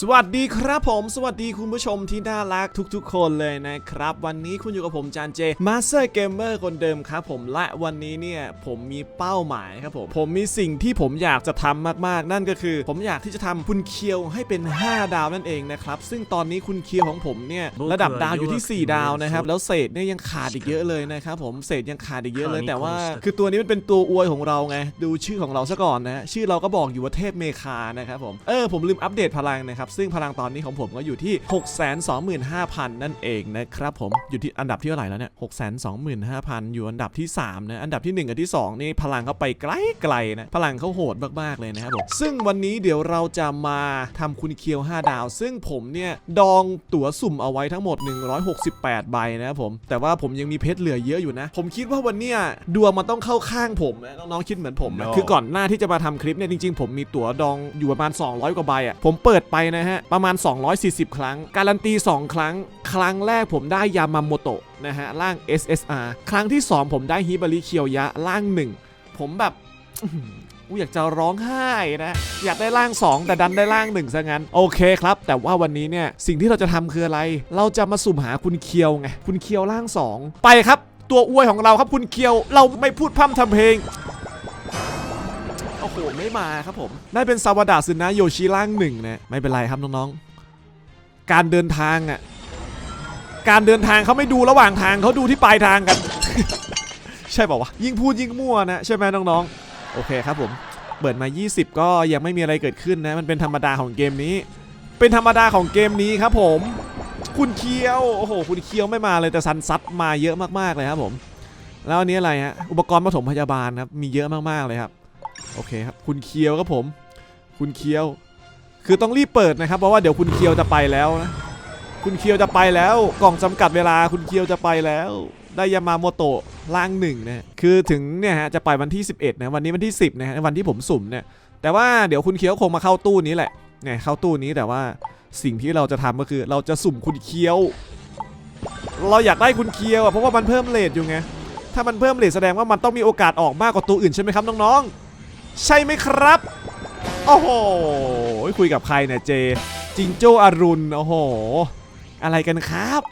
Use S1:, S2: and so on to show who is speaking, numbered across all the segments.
S1: สวัสดีครับผม สวัสดีคุณผู้ชมที่น่ารักทุกๆ คนเลยนะครับ วันนี้คุณอยู่กับผมจานเจมาสเตอร์เกมเมอร์คนเดิมครับผมและวันนี้เนี่ยผมมีเป้าหมายครับผมผมมีสิ่งที่ผมอยากจะทำมากๆ นั่นก็คือ ผมอยากที่จะทำคุณเคียวให้เป็น 5 ดาวนั่นเองนะครับซึ่งตอนนี้คุณเคียวของผมเนี่ยระดับดาวอยู่ที่ 4 ดาวนะครับแล้วเศษเนี่ยยังขาดอีกเยอะเลยนะครับผมเศษยังขาดอีกเยอะเลยแต่ว่า คือตัวนี้มันเป็นตัวอวยของเราไงดูชื่อของเราซะก่อนนะชื่อเราก็บอกอยู่ว่าเทพเมคานะครับผมเออผมลืมอัปเดตพลังนะครับ ซึ่งพลังตอนนี้ของผมก็อยู่ที่ 625,000 นั่นเองนะครับผมอยู่ที่อันดับที่เท่าไหร่แล้วเนี่ย625,000 อยู่อันดับที่ 3 นะ อันดับที่ 1 กับที่ 2 นี่พลังเขาไปไกลๆนะ พลังเขาโหดมาก ๆ เลยนะครับผม ซึ่งวันนี้เดี๋ยวเราจะมาทำคุณเคียว 5 ดาว ซึ่งผมเนี่ย ดองตั๋วสุ่มเอาไว้ทั้งหมด 168 ใบนะครับผม แต่ว่าผมยังมีเพชรเหลือเยอะอยู่นะ ผมคิดว่าวันเนี้ยดวงมันต้องเข้าข้างผมนะน้องๆคิดเหมือนผมนะ
S2: No
S1: คือก่อนหน้าที่จะมาทำคลิปเนี่ยจริงๆผมมีตั๋วดองอยู่ประมาณ 200 กว่าใบอะผมเปิดไปนะฮะ ประมาณ 240 ครั้ง การันตี 2 ครั้ง ครั้งแรกผมได้ยามาโมโตะนะฮะร่าง SSR ครั้งที่ 2 ผมได้ฮิบาริเคียวยะร่าง 1 ผมแบบอื้อหือกูอยากจะร้องไห้นะ อยากได้ร่าง 2 แต่ดันได้ร่าง1ซะงั้น โอเคครับ แต่ว่าวันนี้เนี่ย สิ่งที่เราจะทำคืออะไร เราจะมาสุ่มหาคุณเคียวไงคุณเคียวร่าง 2 ไปครับ ตัวอวยของเราครับคุณเคียวเราไม่พูดพร่ำทำเพลง โอ้โหไม่มาครับผมได้เป็นซาวดะซึนะโยชิร่างหนึ่งนะไม่เป็นไรครับน้องๆ การเดินทางอะการเดินทางเขาไม่ดูระหว่างทางเขาดูที่ปลายทางกัน ใช่ป่าวะยิ่งพูดยิ่งมั่วนะใช่ไหมน้องๆ โอเคครับผมเปิดมา 20 ก็ยังไม่มีอะไรเกิดขึ้นนะ มันเป็นธรรมดาของเกมนี้ เป็นธรรมดาของเกมนี้ครับผม คุณเคียว โอ้โห คุณเคียวไม่มาเลยแต่ซันซัดมาเยอะมากๆเลยครับผม แล้วอันนี้อะไรฮะ อุปกรณ์ปฐมพยาบาลครับ มีเยอะมากๆเลยครับ โอเคครับ คุณเคียวครับผม คุณเคียว คือต้องรีบเปิดนะครับ เพราะว่าเดี๋ยวคุณเคียวจะไปแล้วนะ คุณเคียวจะไปแล้ว กล่องจำกัดเวลา คุณเคียวจะไปแล้ว ได้ยามาโมโตะร่างหนึ่งนะ คือถึงเนี่ยฮะจะไปวันที่ 11นะวันนี้วันที่ 10นะฮะวันที่ผมสุ่มเนี่ย แต่ว่าเดี๋ยวคุณเคียวคงมาเข้าตู้นี้แหละ เนี่ยเข้าตู้นี้แต่ว่าสิ่งที่เราจะทำก็คือ เราจะสุ่มคุณเคียว เราอยากได้คุณเคียวอะเพราะว่ามันเพิ่มเลทอยู่ไง ถ้ามันเพิ่มเลทแสดงว่ามันต้องมีโอกาสออกมากกว่าตัวอื่นใช่ไหมครับน้องๆ ใช่ไหมครับ โอ้โห คุยกับใครเนี่ยเจ จิงโจ้อรุณ โอ้โห อะไรกันครับ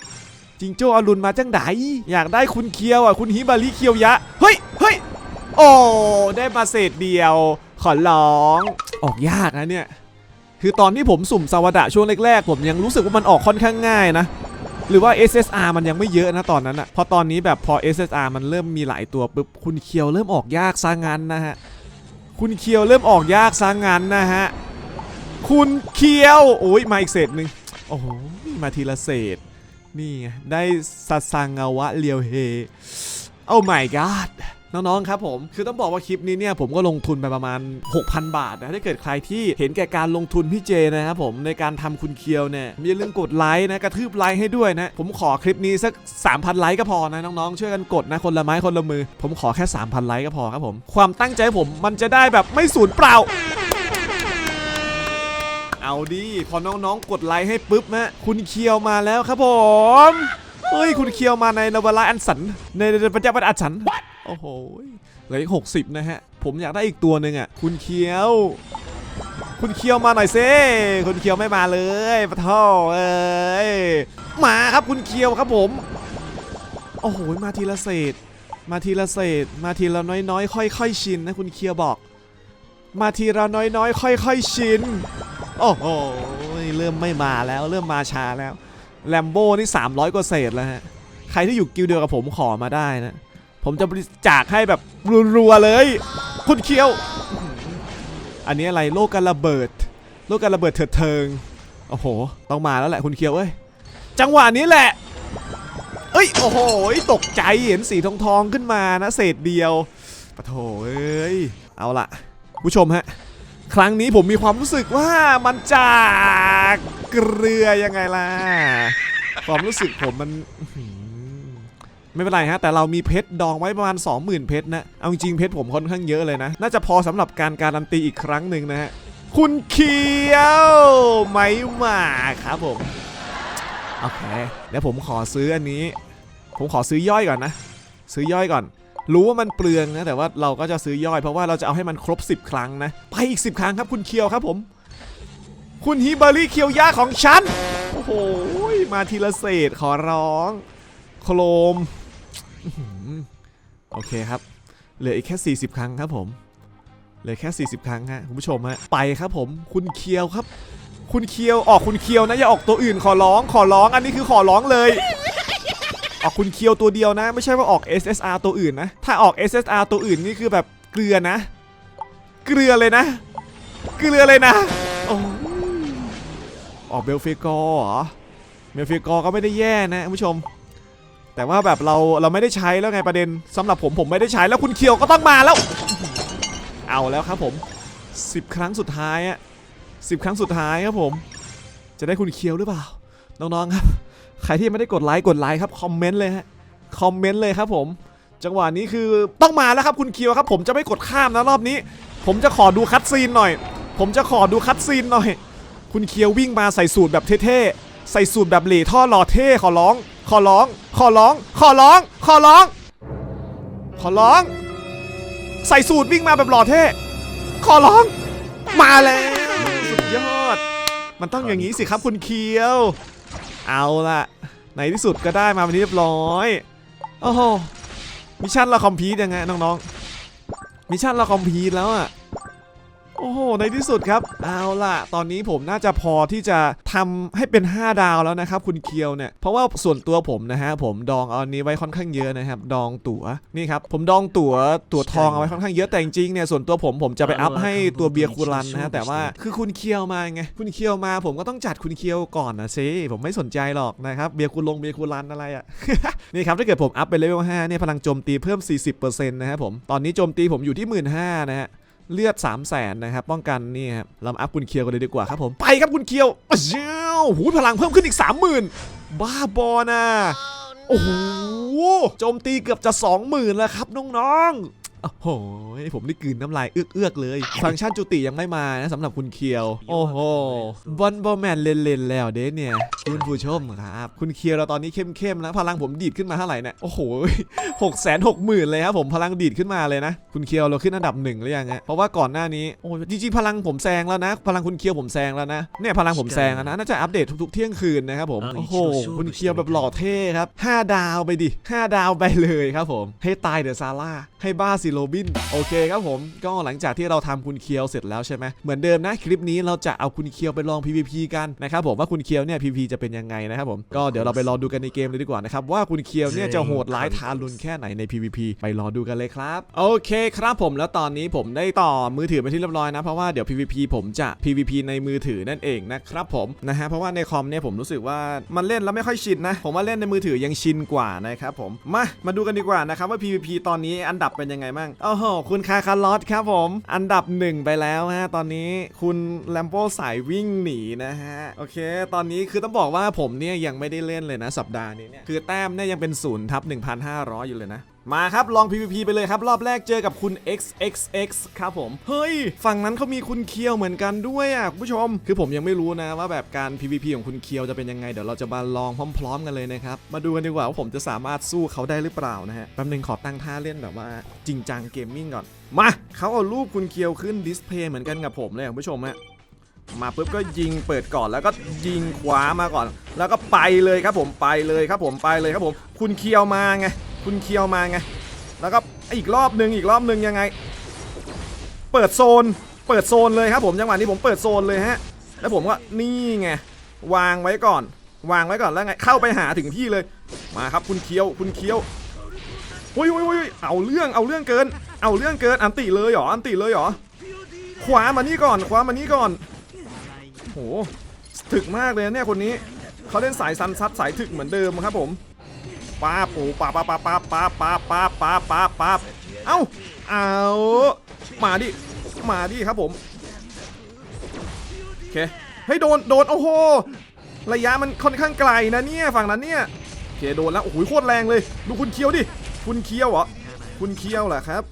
S1: จิงโจ้อรุณมาจังไดอยากได้คุณเคียวอะ คุณฮิบาริเคียวยะ เฮ้ย เฮ้ย โอ้ ได้มาเศษเดียว ขอร้อง ออกยากนะเนี่ย คือตอนที่ผมสุ่มซาวดะช่วงแรกๆ ผมยังรู้สึกว่ามันออกค่อนข้างง่ายนะหรือว่า SSR มันยังไม่เยอะนะตอนนั้นอะพอตอนนี้แบบพอ SSR มันเริ่มมีหลายตัวปุ๊บคุณเคียวเริ่มออกยากซะงั้นนะฮะ คุณเคียวเริ่มออกยากซะงั้นนะฮะ คุณเคียว โอ้ยมาอีกเศษหนึ่งโอ้โหมาทีละเศษ นี่ไง ได้สัสังาวะเลียวเฮ โอ้ my god น้องๆครับผมคือต้องบอกว่าคลิปนี้เนี่ยผมก็ลงทุนไปประมาณ 6,000 บาทนะถ้าเกิดใครที่เห็นแก่การลงทุนพี่เจนะครับผมในการทำคุณเคียวเนี่ยมีเรื่องกดไลค์นะกระทืบไลค์ให้ด้วยนะผมขอคลิปนี้สัก 3,000 ไลค์ก็พอนะน้องๆช่วยกันกดนะคนละไม้คนละมือ ผมขอแค่ 3,000 ไลค์ก็พอครับผมความตั้งใจผมมันจะได้แบบไม่สูญเปล่าเอาดิพอน้องๆ กดไลค์ให้ปุ๊บนะคุณเคียวมาแล้วครับผม เฮ้ย คุณเคียวมาในนวลายอันสัน ในในพระเจ้าปัอันสัน โอ้โหเหลืออีกหกสิบนะฮะ ผมอยากได้อีกตัวหนึ่งอะ คุณเคียว คุณเคียวมาหน่อยเซ่คุณเคียวไม่มาเลยปะท่อเอ้ย มาครับคุณเคียวครับผม โอ้โห มาทีละเศษ มาทีละเศษ มาทีละน้อยๆ ค่อยๆ ชินนะคุณเคียวบอก มาทีละน้อยๆ ค่อยๆ ชิน โอ้โห เริ่มไม่มาแล้ว เริ่มมาช้าแล้ว แลมโบ้นี่300กว่าเศษแล้วฮะ ใครที่อยู่กิลด์เดียวกับผมขอมาได้นะ ผมจะบริจาคให้แบบรัวๆเลย คุณเคียว อันนี้อะไรโลกการระเบิด โลกการระเบิดเถิดเทิงโอ้โห ต้องมาแล้วแหละคุณเคียวเอ้ยจังหวะนี้แหละ เอ้ยโอ้โหตกใจเห็นสีทองทองๆขึ้นมานะเศษเดียวปะโถเอ้ยเอาละผู้ชมฮะครั้งนี้ผมมีความรู้สึกว่ามันจากเกลือยังไงล่ะความรู้สึกผมมัน ไม่เป็นไรฮะแต่เรามีเพชรดองไว้ประมาณ 20,000 เพชรนะ เอาจริงเพชรผมค่อนข้างเยอะเลยนะ น่าจะพอสำหรับการการันตีอีกครั้งหนึ่งนะฮะคุณเคียวไม่มาครับผมโอเคเดี๋ยวผมขอซื้ออันนี้ ผมขอซื้อย่อยก่อนนะ ซื้อย่อยก่อน รู้ว่ามันเปลืองนะแต่ว่าเราก็จะซื้อย่อยเพราะว่าเราจะเอาให้มันครบ 10 ครั้งนะ ไปอีก 10 ครั้งครับคุณเคียวครับผม คุณฮิบาริเคียวยาของฉัน โอ้โหมาทีละเศษขอร้อง โครม โอเคครับ เหลืออีกแค่ 40 ครั้งครับผมเหลือแค่ 40 ครั้งฮะคุณผู้ชมฮะไปครับผม คุณเคียวครับ คุณเคียวออกคุณเคียวนะอย่าออกตัวอื่นขอร้องขอร้องอันนี้คือขอร้องเลยออกคุณเคียวตัวเดียวนะ ไม่ใช่ว่าออก SSR ตัวอื่นนะ ถ้าออก SSR ตัวอื่นนี่คือแบบเกลือนะ เกลือเลยนะ เกลือเลยนะโอ้ออกเบลเฟกอร์เหรอเบลเฟกอร์ก็ไม่ได้แย่นะคุณผู้ชม แต่ว่าแบบเราเราไม่ได้ใช้แล้วไงประเด็นสำหรับผมผมไม่ได้ใช้แล้วคุณเคียวก็ต้องมาแล้ว เอาแล้วครับผม 10 ครั้งสุดท้ายอะ10ครั้งสุดท้ายครับผม จะได้คุณเคียวหรือเปล่า น้องๆครับใครที่ยังไม่ได้กดไลค์กดไลค์ครับคอมเมนต์เลยฮะคอมเมนต์เลยครับผม จังหวะนี้คือต้องมาแล้วครับคุณเคียวครับ ผมจะไม่กดข้ามนะรอบนี้ ผมจะขอดูคัดซีนหน่อย ผมจะขอดูคัดซีนหน่อย คุณเคียววิ่งมาใส่สูตรแบบเท่ๆใส่สูตรแบบเหล่ท่อหล่อเท่ขอร้อง ขอร้อง ขอร้อง ขอร้อง ขอร้อง ขอร้อง ใส่สูตรวิ่งมาแบบหล่อเท่ ขอร้อง มาแล้วสุดยอด มันต้องอย่างนี้สิครับคุณเคียว เอาล่ะ ในที่สุดก็ได้มาวันนี้เรียบร้อยโอ้โหมิชชั่นเราคอมพีทยังไงน้องๆมิชชั่นเราคอมพีทแล้วอะ โอ้โห ในที่สุดครับ เอาล่ะ ตอนนี้ผมน่าจะพอที่จะทำให้เป็น 5 ดาวแล้วนะครับ คุณเคียวเนี่ย เพราะว่าส่วนตัวผมนะฮะ ผมดองเอาอันนี้ไว้ค่อนข้างเยอะนะครับ ดองตั๋ว นี่ครับ ผมดองตั๋ว ตั๋วทองเอาไว้ค่อนข้างเยอะ แต่จริงๆ เนี่ย ส่วนตัวผม ผมจะไปอัพให้ตัวเบียร์คูรันนะฮะ แต่ว่า คือคุณเคียวมาไง คุณเคียวมา ผมก็ต้องจัดคุณเคียวก่อนนะซิผมไม่สนใจหรอกนะครับ เบียร์คูลง เบียร์คูรันอะไรอะนี่ครับ ถ้าเกิดผมอัพไปเลเวล5เนี่ย พลังโจมตีเพิ่ม 40%นะครับผม ตอนนี้โจมตีผมอยู่ที่ 1 5ื่นนะฮะ เลือด 3 0 0แสนนะครับ ป้องกันนี่ครับเรามาอัพคุณเคียวกันเลยดีกว่าครับผม ไปครับคุณเคียวอ้าวเจ้าหูพลังเพิ่มขึ้นอีก 30,000 บ้าบอนะ โอ้โห โจมตีเกือบจะ 20,000 แล้วครับน้องๆ โอ้โหผมได้กลืนน้ำลายเอื้อกๆเลย ฟังก์ชันจุติยังไม่มานะสำหรับคุณเคียว โอ้โหบอลบอลแมนเล่นๆแล้วเด้เนี่ย คุณผู้ชมครับ คุณเคียวเราตอนนี้เข้มๆแล้วพลังผมดีดขึ้นมาเท่าไหร่เนี่ยโอ้โหหกแสนหกหมื่นเลยครับผมพลังดีดขึ้นมาเลยนะ คุณเคียวเราขึ้นอันดับหนึ่งหรือยังฮะเพราะว่าก่อนหน้านี้โอ้จริงๆพลังผมแซงแล้วนะ พลังคุณเคียวผมแซงแล้วนะเนี่ยพลังผมแซงแล้วนะน่าจะอัปเดตทุกๆเที่ยงคืนนะครับผมโอ้โหคุณเคียวแบบหล่อเท่ครับ5ดาวไปดิ5ดาวไปเลยครับผมให้ตายเดอะซาร่าให้บ้าซิโรบิน โอเคครับผม ก็หลังจากที่เราทำคุณเคียวเสร็จแล้วใช่ไหมเหมือนเดิมนะ คลิปนี้เราจะเอาคุณเคียวไปลอง PVP กันนะครับผมว่าคุณเคียวเนี่ย PVP จะเป็นยังไงนะครับผมก็เดี๋ยวเราไปรอดูกันในเกมเลยดีกว่านะครับว่าคุณเคียวเนี่ยจะโหดร้ายทารุณแค่ไหนใน PVP ไปรอดูกันเลยครับโอเคครับผมแล้วตอนนี้ผมได้ต่อมือถือไปที่เรียบร้อยนะเพราะว่าเดี๋ยว PVP ผมจะ PVP ในมือถือนั่นเองนะครับผมนะฮะเพราะว่าในคอมเนี่ยผมรู้สึกว่ามันเล่นแล้วไม่ค่อยชินนะผมว่าเล่นในมือถือยังชินกว่านะครับผมมามาดูกันดีกว่านะครับว่า PVP ตอนนี้อันดับเป็นยังไงบ้างโอ้โห คุณคาคาร์ลอสครับผม อันดับหนึ่งไปแล้วฮะ ตอนนี้คุณแลมโบสายวิ่งหนีนะฮะ โอเค ตอนนี้คือต้องบอกว่าผมเนี่ยยังไม่ได้เล่นเลยนะสัปดาห์นี้เนี่ย คือแต้มเนี่ยยังเป็นศูนย์ทับ 1,500 อยู่เลยนะ มาครับลอง PVP ไปเลยครับ รอบแรกเจอกับคุณ XXX ครับผม เฮ้ย ฝั่งนั้นเขามีคุณเคียวเหมือนกันด้วยอะคุณผู้ชม คือผมยังไม่รู้นะว่าแบบการ PVP ของคุณเคียวจะเป็นยังไง เดี๋ยวเราจะมาลองพร้อมๆ กันเลยนะครับ มาดูกันดีกว่าว่าผมจะสามารถสู้เขาได้หรือเปล่านะฮะแป๊บนึงขอตั้งท่าเล่นแบบว่าจริงจังเกมมิ่งก่อน มาเขาเอารูปคุณเคียวขึ้นดิสเพย์เหมือนกันกับผมเลยคุณผู้ชมฮะมาปุ๊บก็ยิงเปิดก่อนแล้วก็ยิงขวามาก่อน แล้วก็ไปเลยครับผมไปเลยครับผมไปเลยครับผม คุณเคียวมาไง คุณเคียวมาไง แล้วก็อีกรอบหนึ่งอีกรอบหนึ่งยังไง เปิดโซน เปิดโซนเลยครับผมจังหวะนี้ผมเปิดโซนเลยฮะ แล้วผมก็นี่ไงวางไว้ก่อน วางไว้ก่อนแล้วไงเข้าไปหาถึงที่เลย มาครับคุณเคียวคุณเคียวอุ้ยอุ้ยอุ้ยเอาเรื่องเอาเรื่องเกิน เอาเรื่องเกินอันติเลยเหรออันติเลยเหรอขวามานี่ก่อนขวามานี่ก่อนโหถึกมากเลยเนี่ยคนนี้เขาเล่นสายซันซัดสายถึกเหมือนเดิมครับผม ป้าบโอ้าป้าป้าป้าป้าป้าป้าป้าป้าป้าเอ้าเอามาดิมาดิครับผมโอเคเฮ้ยโดนโดนโอ้โหระยะมันค่อนข้างไกลนะเนี่ยฝั่งนั้นเนี่ยโอเคโดนแล้วโอ้โหโคตรแรงเลย ดูคุณเคียวดิคุณเคียวเหรอคุณเคียวเหรอครับ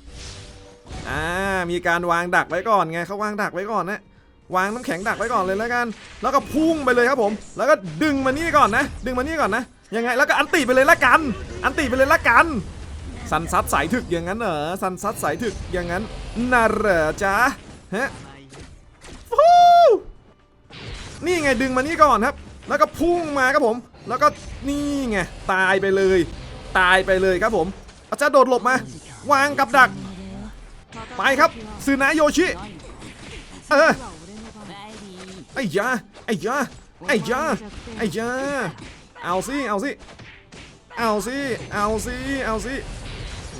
S1: อ่ามีการวางดักไว้ก่อนไงเขาวางดักไว้ก่อนนะวางน้ำแข็งดักไว้ก่อนเลยแล้วกัน แล้วก็พุ่งไปเลยครับผม แล้วก็ดึงมานี่ก่อนนะ ดึงมานี่ก่อนนะ ยังไงแล้วก็อันติไปเลยละกัน อันติไปเลยละกัน สันซัดสายถึกอย่างนั้นเหรอสันซัดสายถึกอย่างนั้นน่าเหรอจ๊ะฮะฟูนี่ไงดึงมานี่ก่อนครับ แล้วก็พุ่งมาครับผม แล้วก็นี่ไงตายไปเลย ตายไปเลยครับผมอาจารย์โดดหลบมา วางกับดัก ไปครับซึนาโยชิเออไอ้ยาไอ้ยาไอ้ยาไอ้ยา เอาสิเอาสิเอาสิเอาสิเอาสิ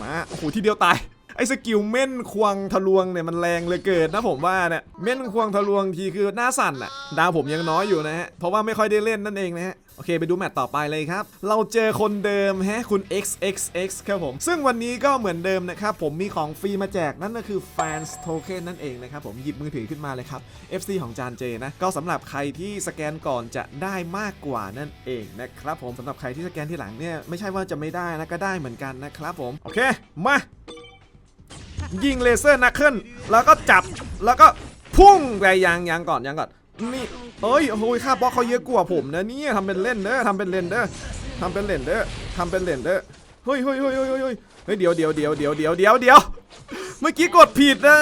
S1: มาโอ้โหทีเดียวตายไอ้สกิลเม่นควงทะลวงเนี่ยมันแรงเลยเกิดนะผมว่าเนี่ยเม่นควงทะลวงทีคือหน้าสั่นอะดาวผมยังน้อยอยู่นะฮะเพราะว่าไม่ค่อยได้เล่นนั่นเองนะฮะ อเคไปดูแมตต์ต่อไปเลยครับ เราเจอคนเดิมฮะคุณ XXX ครับผม ซึ่งวันนี้ก็เหมือนเดิมนะครับผมมีของฟรีมาแจกนั่นก็คือ Fans Token นั่นเองนะครับผมหยิบมือถือขึ้นมาเลยครับ FC ของจานเจนะ ก็สำหรับใครที่สแกนก่อนจะได้มากกว่านั่นเองนะครับผมสำหรับใครที่สแกนที่หลังเนี่ยไม่ใช่ว่าจะไม่ได้นะก็ได้เหมือนกันนะครับผมโอเคมายิงเลเซอร์นักเคิลแล้วก็จับแล้วก็พุ่งไปยางยางก่อนยางก่อน นี่เอ้ยโอ้ยค่าบล็อกเขาเยอะกว่าผมนะเนี่ยทำเป็นเล่นเด้อทำเป็นเล่นเด้อทำเป็นเล่นเด้อทำเป็นเล่นเด้อเฮ้ยเฮ้ยเฮ้ยเฮ้ยเฮ้ยเฮ้ยเฮ้ยเดี๋ยวเดี๋ยวเดี๋ยวเดี๋ยวเดี๋ยวเดี๋ยวเดี๋ยวเมื่อกี้กดผิดนะ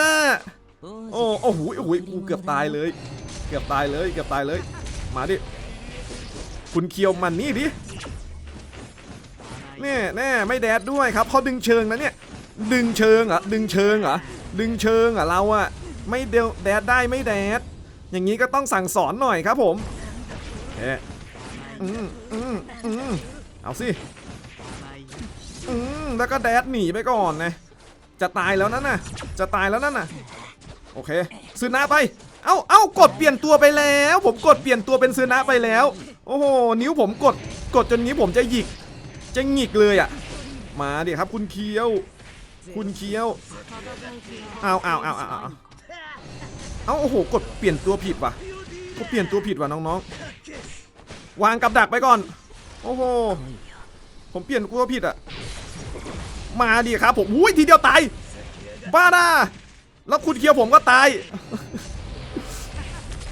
S1: โอ้โอ้โหโอ้โหกูเกือบตายเลย เกือบตายเลยเกือบตายเลย มาดิคุณเคียวมันนี่ดิแน่แน่ไม่แดดด้วยครับเขาดึงเชิงนะเนี่ย ดึงเชิงเหรอดึงเชิงเหรอดึงเชิงเหรอเราอะไม่เดวแดดได้ไม่แดด อย่างนี้ก็ต้องสั่งสอนหน่อยครับผมเอ๊ะอืมอืมอืมเอาสิอืมแล้วก็แดดหนีไปก่อนนะจะตายแล้วนั่นน่ะ จะตายแล้วนั่นน่ะ โอเคซื้อนะไป เอ้าเอ้ากดเปลี่ยนตัวไปแล้ว ผมกดเปลี่ยนตัวเป็นซื้อนะไปแล้ว โอ้โห นิ้วผมกด กดจนนี้ผมจะหยิก จะหงิกเลยอะมาดิครับคุณเคียว คุณเคียว เอาเอาเอาเอาเอาเอาโอ้โหกดเปลี่ยนตัวผิดว่ะกดเปลี่ยนตัวผิดว่ะน้องๆ วางกับดักไปก่อน โอ้โห ผมเปลี่ยนตัวผิดอะมาดิครับผมอุ้ยทีเดียวตาย บ้าดาแล้วคุณเคียวผมก็ตาย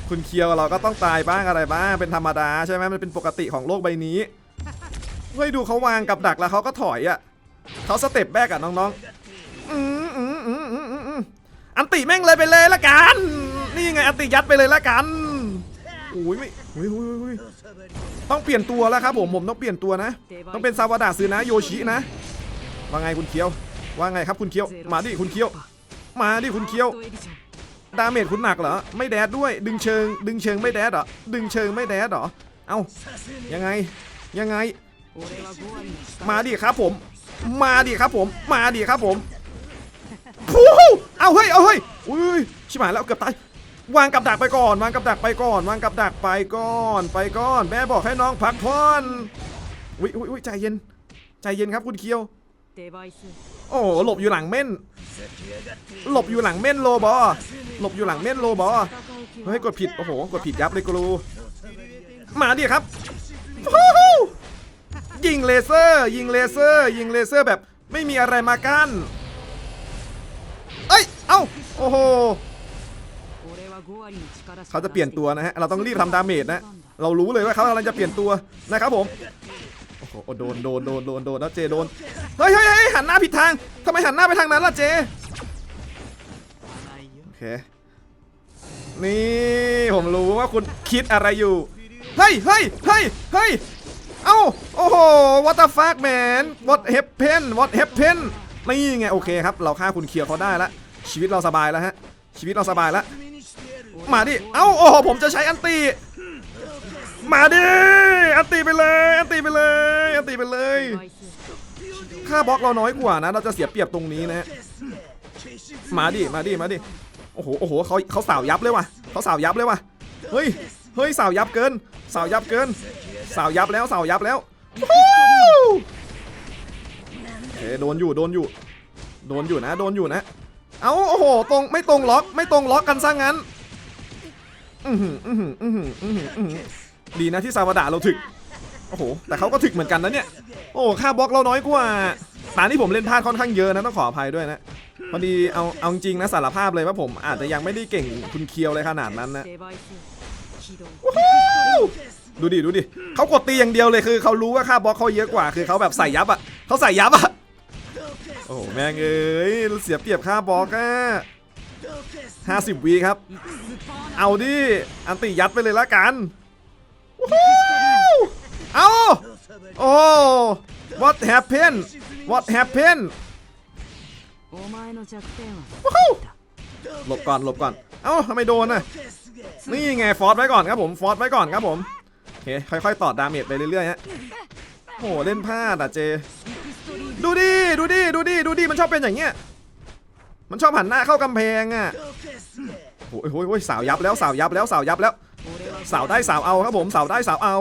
S1: คุณเคียวเราก็ต้องตายบ้างอะไรบ้างเป็นธรรมดาใช่ไหมมันเป็นปกติของโลกใบนี้ เฮ้ยดูเขาวางกับดักแล้วเขาก็ถอยอะเขาสเต็ปแบกอะน้องๆ อืมอืมอืมอืมอืมอันติแม่งเลยไปเลยละกัน นี่ไงอัติยัดไปเลยละกันอุ้ยไม่อุ้ยอุ้ยอุ้ยอุ้ยต้องเปลี่ยนตัวแล้วครับผมผมต้องเปลี่ยนตัวนะ ต้องเป็นซาวดะซื้อนะโยชินะ ว่าไงคุณเคียว ว่าไงครับคุณเคียว มาดิคุณเคียว มาดิคุณเคียว ดาเมจคุณหนักเหรอ ไม่แดดด้วย ดึงเชิง ดึงเชิงไม่แดดเหรอ ดึงเชิงไม่แดดเหรอ เอ้า ยังไง ยังไง มาดิครับผม มาดิครับผม มาดิครับผมพูเอาเฮ้ย เอาเฮ้ย อุ้ย ชิบหายแล้วเกือบตาย วางกับดักไปก่อน วางกับดักไปก่อน วางกับดักไปก่อน ไปก่อน แม่บอกให้น้องพักผ่อนอุ้ยอุ้ยใจเย็น ใจเย็นครับคุณเคียว โอ้หลบอยู่หลังเม่น หลบอยู่หลังเม่นโลบอ หลบอยู่หลังเม่นโลบอ เฮ้ยกดผิด โอ้โห กดผิดยับเลยกูรู มาดิครับ ยิงเลเซอร์ ยิงเลเซอร์ ยิงเลเซอร์แบบไม่มีอะไรมากั้น เอ้ย เอ้า โอ้โห เขาจะเปลี่ยนตัวนะฮะ เราต้องรีบทำดาเมจนะ เรารู้เลยว่าเขากำลังจะเปลี่ยนตัวนะครับผม โอ้โห โดน โดน โดน โดน โดนแล้วเจโดนเฮ้ยเฮ้ยเฮ้ยหันหน้าผิดทางทำไมหันหน้าไปทางนั้นล่ะเจ โอเค นี่ผมรู้ว่าคุณคิดอะไรอยู่ เฮ้ย เฮ้ย เฮ้ย เฮ้ย เอ้า โอ้โห what the fuck man what happen what happen นี่ไง โอเคครับ เราฆ่าคุณเคลียวเขาได้ล้วชีวิตเราสบายแล้วฮะ ชีวิตเราสบายแล้ว มาดิ เอ้า โอ้โห ผมจะใช้อันตี มาดิ อันตีไปเลย อันตีไปเลย อันตีไปเลย ค่าบล็อกเราน้อยกว่านะ เราจะเสียเปรียบตรงนี้นะ มาดิ มาดิ มาดิ โอ้โห โอ้โหเขาเขาสาวยับเลยว่ะเขาสาวยับเลยว่ะ เฮ้ย เฮ้ย สาวยับเกิน สาวยับเกิน สาวยับแล้ว สาวยับแล้วฮู้โอเคโดนอยู่ โดนอยู่ โดนอยู่นะ โดนอยู่นะ เอ้า โอ้โห ตรง ไม่ตรงล็อก ไม่ตรงล็อกกันซะงั้น อือหืออือหืออือหืออือหืออื้อหือดีนะที่ซาวาดาเราถึก โอ้โห แต่เขาก็ถึกเหมือนกันนะเนี่ย โอ้ ค่าบล็อกเราน้อยกว่าตาที่ผมเล่นพลาดค่อนข้างเยอะนะต้องขออภัยด้วยนะ พอดีเอา เอาจริงนะสารภาพเลยว่าผมอาจจะยังไม่ได้เก่งคุณเคียวเลยขนาดนั้นนะดูดิ ดูดิเขากดตีอย่างเดียวเลยคือเขารู้ว่าค่าบล็อกเขาเยอะกว่า คือเขาแบบใส่ยับอะเขาใส่ยับอะ โอ้โหแม่งเอ้ยเสียเปรียบค่าบล็อกอะ 50วีครับ เอาดิ อันติยัดไปเลยละกัน เอาโอ้ what happened what happened หลบก่อนหลบก่อน เอ้าทำไมโดนน่ะ นี่ไงฟอร์สไว้ก่อนครับผมฟอร์สไว้ก่อนครับผมโอเคค่อยๆต่อดาเมจไปเรื่อยๆฮะโหเล่นพลาดอะเจ ดูดิดูดิดูดิดูดิมันชอบเป็นอย่างเงี้ย มันชอบหันหน้าเข้ากำแพงอะโอ้ยโอ้ยสาวยับแล้วสาวยับแล้วสาวยับแล้ว สาวได้สาวเอาครับผมสาวได้สาวเอา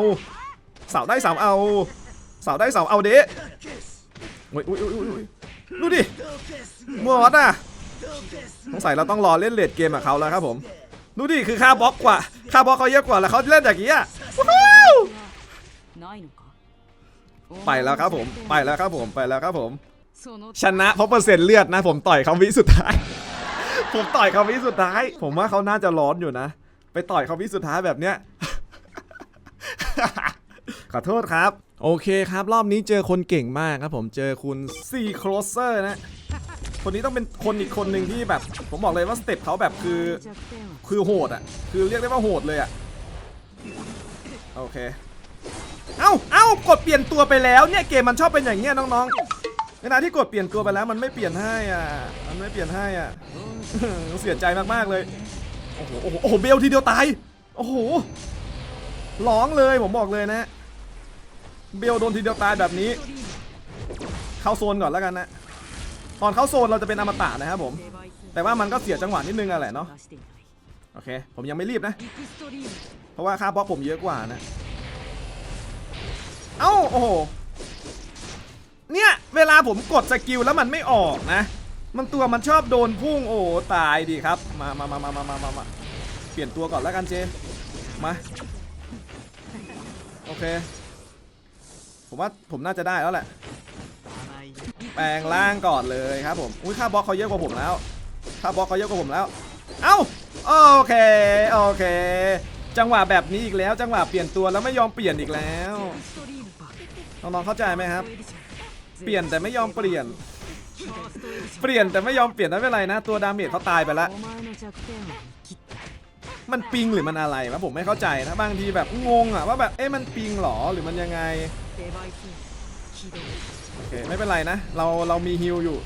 S1: สาวได้สาวเอา สาวได้สาวเอาเดะโอ้ยโอ้ยโอ้ยโอ้ยดูดิมัวดอะสงสัยเราต้องรอเล่นเลดเกมกับเขาแล้วครับผม ดูดิคือค่าบล็อกกว่าค่าบล็อกเขาเยอะกว่าแล้วเขาเล่นอย่างนี้อะไปแล้วครับผม ไปแล้วครับผมไปแล้วครับผม ชนะเพราะเปอร์เซ็นต์เลือดนะ ผมต่อยเขาวิสุดท้าย ผมต่อยเขาวิสุดท้าย ผมว่าเขาน่าจะร้อนอยู่นะ ไปต่อยเขาวิสุดท้ายแบบเนี้ย ขอโทษครับ โอเคครับ รอบนี้เจอคนเก่งมากครับ ผมเจอคุณซีโครเซอร์นะ คนนี้ต้องเป็นคนอีกคนหนึ่งที่แบบ ผมบอกเลยว่าสเต็ปเขาแบบคือ คือโหดอะ คือเรียกได้ว่าโหดเลยอะ โอเค เอ้าเอ้ากดเปลี่ยนตัวไปแล้วเนี่ยเกมมันชอบเป็นอย่างเงี้ยน้องๆ ขณะที่กดเปลี่ยนตัวไปแล้วมันไม่เปลี่ยนให้อะ มันไม่เปลี่ยนให้อะ เสียใจมากๆเลย โอ้โห โอ้โห เบลทีเดียวตาย โอ้โห ร้องเลยผมบอกเลยนะ เบลโดนทีเดียวตายแบบนี้ เข้าโซนก่อนแล้วกันนะ ตอนเข้าโซนเราจะเป็นอมตะนะครับผม แต่ว่ามันก็เสียจังหวะนิดนึงอะแหละเนาะ โอเค ผมยังไม่รีบนะ เพราะว่าค่าบล็อกผมเยอะกว่านะ เอ้า โอ้ เนี่ยเวลาผมกดสกิลแล้วมันไม่ออกนะ มันตัวมันชอบโดนพุ่งโอ้ตายดีครับ มามามามามามามาเปลี่ยนตัวก่อนแล้วกันเจนมาโอเค ผมว่าผมน่าจะได้แล้วแหละ แปลงล่างก่อนเลยครับผม อุ้ยค่าบล็อกเขาเยอะกว่าผมแล้ว ค่าบล็อกเขาเยอะกว่าผมแล้ว เอ้าโอเคโอเค จังหวะแบบนี้อีกแล้ว จังหวะเปลี่ยนตัวแล้วไม่ยอมเปลี่ยนอีกแล้ว น้องๆเข้าใจไหมครับ เปลี่ยนแต่ไม่ยอมเปลี่ยน เปลี่ยนแต่ไม่ยอมเปลี่ยนไม่เป็นไรนะ ตัวดาเมจเขาตายไปแล้วมันปิงหรือมันอะไรวะผมไม่เข้าใจนะบางทีแบบงงอะว่าแบบเอ๊ะมันปิงหรอหรือมันยังไงโอเคไม่เป็นไรนะ เราเรามีฮิลอยู่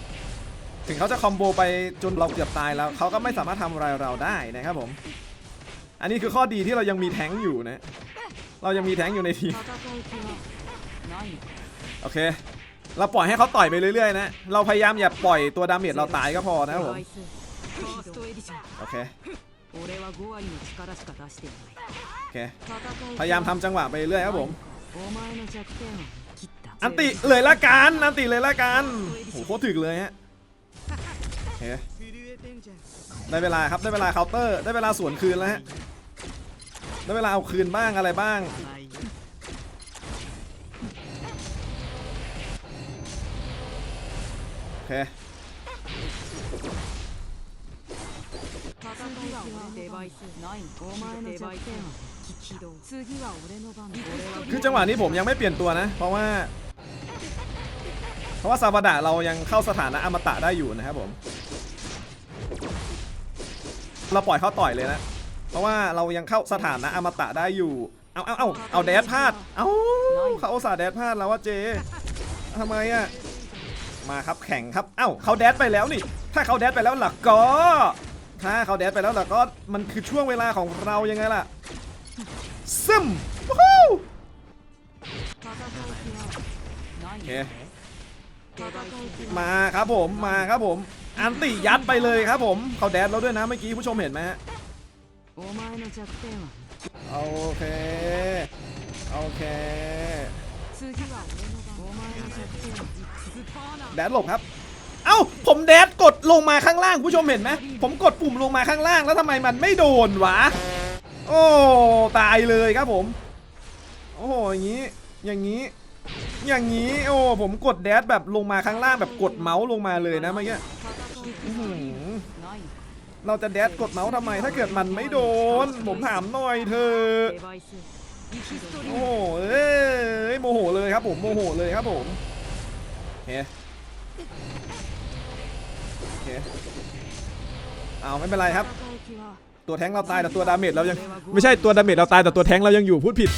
S1: ถึงเขาจะคอมโบไปจนเราเกือบตายแล้วเขาก็ไม่สามารถทำอะไรเราได้นะครับผม อันนี้คือข้อดีที่เรายังมีแท้งอยู่นะ เรายังมีแท้งอยู่ในทีโอเค เราปล่อยให้เขาต่อยไปเรื่อยๆนะ เราพยายามอย่าปล่อยตัวดาเมจเราตายก็พอนะครับผมโอเคโอเค พยายามทำจังหวะไปเรื่อยครับผม อันติเลยละกัน อันติเลยละกันโหโคตรถึกเลยฮะโอเคได้เวลาครับ ได้เวลาเคาน์เตอร์ ได้เวลาสวนคืนแล้วฮะ ได้เวลาเอาคืนบ้างอะไรบ้าง
S2: 俺は
S1: คือจังหวะนี้ผมยังไม่เปลี่ยนตัวนะ เพราะว่า เพราะว่าซาบาดะเรายังเข้าสถานะอมตะได้อยู่นะครับผม เราปล่อยเขาต่อยเลยนะ เพราะว่าเรายังเข้าสถานะอมตะได้อยู่ เอาเอาเอาเอาแดดพลาด เอาเขาอุตส่าห์แดดพลาดแล้วว่าเจทำไมอะ มาครับแข่งครับ เอ้าเขาแดดไปแล้วนี่ ถ้าเขาแดดไปแล้วล่ะก็ ถ้าเขาแดดไปแล้วล่ะก็มันคือช่วงเวลาของเรายังไงล่ะซึมวู้โอเคมาครับผมมาครับผม อันติยัดไปเลยครับผมเขาแดดแล้วด้วยนะเมื่อกี้ผู้ชมเห็นไหมฮะโอเคโอเค แดดหลบครับ เอ้า ผมแดดกดลงมาข้างล่างผู้ชมเห็นไหมผมกดปุ่มลงมาข้างล่างแล้วทำไมมันไม่โดนวะ โอ้ตายเลยครับผม โอ้อย่างนี้ อย่างนี้ อย่างนี้ โอ้ผมกดแดดแบบลงมาข้างล่างแบบกดเมาส์ลงมาเลยนะเมื่อกี้เราจะแดดกดเมาส์ทำไม ถ้าเกิดมันไม่โดน ผมถามหน่อยเธอโอ้เอ้ยโมโหเลยครับผมโมโหเลยครับผม เคโอเคเอาไม่เป็นไรครับ ตัวแท้งเราตายแต่ตัวดาเมจเรายังไม่ใช่ตัวดาเมจเราตายแต่ตัวแท้งเรายังอยู่พูดผิด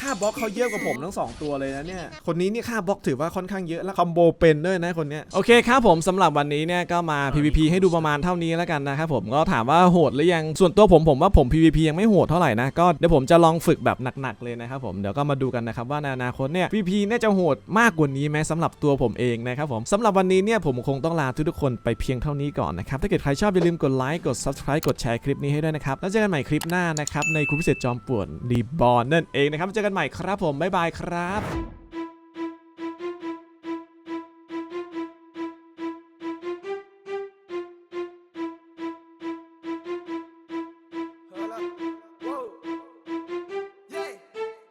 S1: ค่าบล็อกเขาเยอะกว่าผมทั้งสองตัวเลยนะเนี่ย คนนี้นี่ค่าบล็อกถือว่าค่อนข้างเยอะแล้วคอมโบเป็นด้วยนะคนเนี้ย โอเคครับผมสำหรับวันนี้เนี่ยก็มา PVP ให้ดูประมาณเท่านี้แล้วกันนะครับผมก็ถามว่าโหดหรือยัง ส่วนตัวผมผมว่าผม PVP ยังไม่โหดเท่าไหร่นะ ก็เดี๋ยวผมจะลองฝึกแบบหนักๆเลยนะครับผมเดี๋ยวก็มาดูกันนะครับว่าในอนาคตเนี่ย PVP น่าจะโหดมากกว่านี้ไหมสำหรับตัวผมเองนะครับผมสำหรับวันนี้เนี่ยผมคงต้องลาทุกๆคนไปเพียงเท่านี้ก่อนนะครับถ้าเกิดใครชอบอย่าลืมกดไลค์กด Subscribe กดแชร์คลิปนี้ให้ด้วยนะครับแล้วเจอกันใหม่คลิปหน้านะครับในคุณพิเศษจอมป่วนรีบอนนั่นเองนะครับเจอกันใหม่ครับผมบ๊ายบายครับ